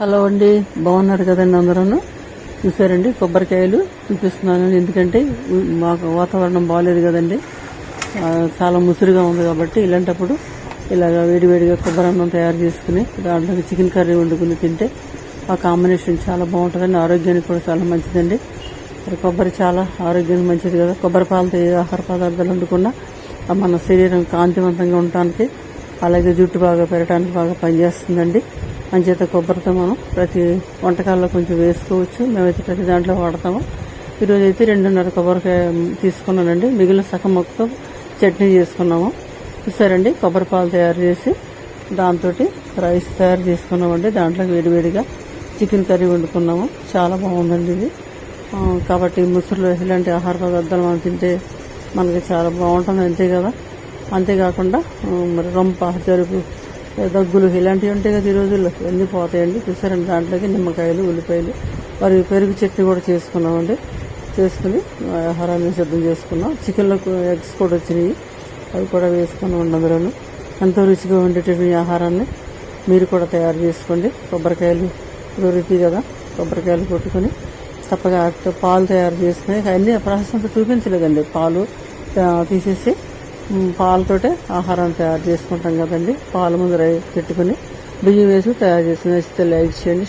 Hello అండి బాగున్నారు కదండి అందరూ చూసారండి కొబ్బరికాయలు చూపిస్తున్నాను. ఎందుకంటే మాకు వాతావరణం బాగాలేదు కదండి. చాలా ముసురుగా ఉంది కాబట్టి ఇలాంటప్పుడు ఇలాగ వేడివేడిగా కొబ్బరి అన్నం తయారు చేసుకుని దాంట్లో చికెన్ కర్రీ వండుకుని తింటే ఆ కాంబినేషన్ చాలా బాగుంటుందండి. ఆరోగ్యానికి కూడా చాలా మంచిదండి. కొబ్బరి చాలా ఆరోగ్యానికి మంచిది కదా. కొబ్బరి పాలతో ఏ ఆహార పదార్థాలు వండుకున్నా మన శరీరం కాంతివంతంగా ఉండటానికి అలాగే జుట్టు బాగా పెరగడానికి బాగా పనిచేస్తుందండి. అంచేత కొబ్బరితో మనం ప్రతి వంటకాల్లో కొంచెం వేసుకోవచ్చు. మేమైతే ప్రతి దాంట్లో వాడతాము. ఈరోజు అయితే రెండున్నర కొబ్బరికాయ తీసుకున్నానండి. మిగిలిన సగం మొక్కతో చట్నీ చేసుకున్నాము. చూసారండి? కొబ్బరి పాలు తయారు చేసి దాంతో రైస్ తయారు చేసుకున్నామండి. దాంట్లో వేడివేడిగా చికెన్ కర్రీ వండుకున్నాము. చాలా బాగుందండి ఇది. కాబట్టి ముసురులో ఇలాంటి ఆహార పదార్థాలు మనం తింటే మనకి చాలా బాగుంటుంది అంతే కదా. అంతేకాకుండా మరి రొంప జరుపు దగ్గులు ఇలాంటివి ఉంటాయి కదా ఈ రోజుల్లో. అన్నీ పోతాయండి? చూసారండి దాంట్లోకి నిమ్మకాయలు ఉల్లిపాయలు మరి పెరుగు చట్నీ కూడా చేసుకున్నామండి. చేసుకుని ఆహారాన్ని సిద్ధం చేసుకున్నాం. చికెన్లో ఎగ్స్ కూడా వచ్చినాయి. అవి కూడా వేసుకున్నాం అందులోనూ ఎంతో రుచిగా ఉండేటటువంటి ఆహారాన్ని మీరు కూడా తయారు చేసుకోండి. కొబ్బరికాయలు రుచి కదా. కొబ్బరికాయలు కొట్టుకొని తప్పగా పాలు తయారు చేసుకుని అన్ని ప్రాసెస్ అంతా చూపించలేదండి. పాలు తీసేసి పాలతోటే ఆహారం తయారు చేసుకుంటాం కదండి. పాలు ముందు పెట్టుకుని బియ్యం వేసి తయారు చేసి నచ్చితే లైక్ చేయండి